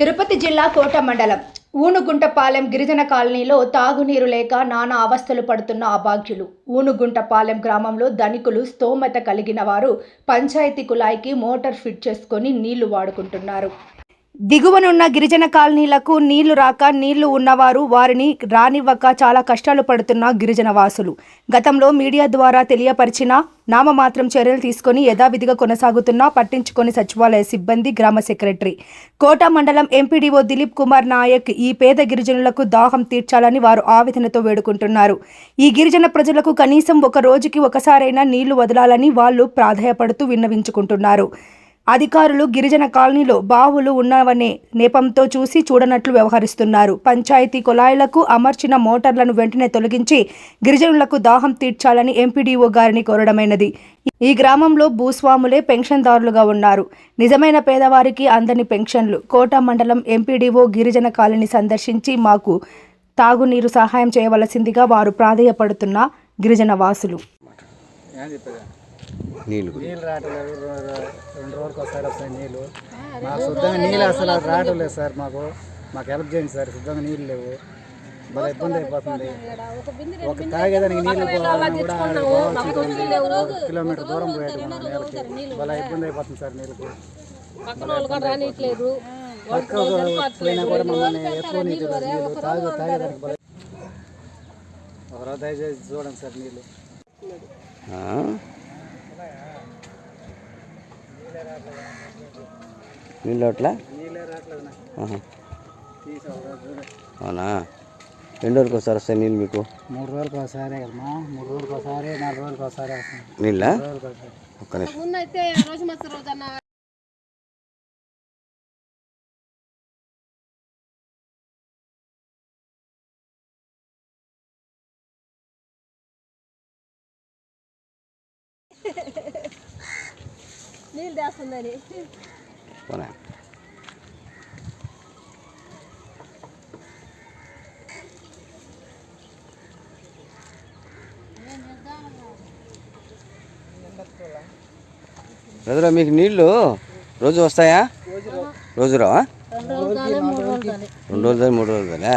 తిరుపతి జిల్లా కోట మండలం ఊనుగుంటపాలెం గిరిజన కాలనీలో తాగునీరు లేక నానా అవస్థలు పడుతున్న అభాగ్యులు. ఊనుగుంటపాలెం గ్రామంలో ధనికులు స్తోమత కలిగిన వారు పంచాయతీ కుళాయికి మోటార్ ఫిట్ చేసుకొని నీళ్ళు వాడుకుంటున్నారు. దిగువనున్న గిరిజన కాలనీలకు నీళ్ళు రాక నీళ్ళు ఉన్నవారు వారిని రానివ్వక చాలా కష్టాలు పడుతున్న గిరిజన వాసులు గతంలో మీడియా ద్వారా తెలియపరిచిన నామమాత్రం చర్యలు తీసుకొని యథావిధిగా కొనసాగుతున్నా పట్టించుకొని సచివాలయ సిబ్బంది గ్రామ సెక్రటరీ. కోట మండలం ఎంపీడీఓ దిలీప్ కుమార్ నాయక్ ఈ పేద గిరిజనులకు దాహం తీర్చాలని వారు ఆవేదనతో వేడుకుంటున్నారు. ఈ గిరిజన ప్రజలకు కనీసం ఒక రోజుకి ఒకసారైనా నీళ్ళు వదలాలని వాళ్ళు ప్రాధాయపడుతూ విన్నవించుకుంటున్నారు. అధికారులు గిరిజన కాలనీలో బావులు ఉన్నవనే నేపంతో చూసి చూడనట్లు వ్యవహరిస్తున్నారు. పంచాయతీ కుళాయిలకు అమర్చిన మోటార్లను వెంటనే తొలగించి గిరిజనులకు దాహం తీర్చాలని ఎంపీడీఓ గారిని కోరడమైనది. ఈ గ్రామంలో భూస్వాములే పెన్షన్దారులుగా ఉన్నారు. నిజమైన పేదవారికి అందని పెన్షన్లు. కోట మండలం ఎంపీడీఓ గిరిజన కాలనీ సందర్శించి మాకు తాగునీరు సహాయం చేయవలసిందిగా వారు ప్రాధేయపడుతున్న గిరిజన వాసులు నీళ్ళు. నీళ్ళు రావట్లేదు. రెండు రోజులకు ఒకసారి వస్తాయి నీళ్ళు. మాకు శుద్ధంగా నీళ్ళు అసలు అది రావటం లేదు సార్ మాకు. మాకు హెల్ప్ చేయండి సార్. శుద్ధంగా నీళ్ళు లేవు. బాగా ఇబ్బంది అయిపోతుంది. ఒక తాగేదానికి నీళ్ళు పోవాలన్నా కూడా కిలోమీటర్ దూరం పోయేది మనం నేలకి. బాగా ఇబ్బంది అయిపోతుంది సార్ నీళ్ళకి. పక్క పోయినా కూడా మమ్మల్ని ఎక్కువ నీళ్ళు తాగు తాగేదానికి ఒకరోజు దయచేసి చూడండి సార్ నీళ్ళు. ఆ? నీళ్ళు అట్లా అవునా? ఎన్ని రోజులకు ఒకసారి వస్తాయి నీళ్ళు మీకు? మూడు రోజులకు ఒకసారి మూడు రోజులకు ఒకసారి నాలుగు రోజులకు ఒకసారి నీళ్ళ? ఒక్క నిమిషం. మస్తు రోజు అన్న నీళ్ళు బ్రదర్ మీకు నీళ్ళు రోజు వస్తాయా? రోజు రావా. రెండు రోజులు మూడు రోజులే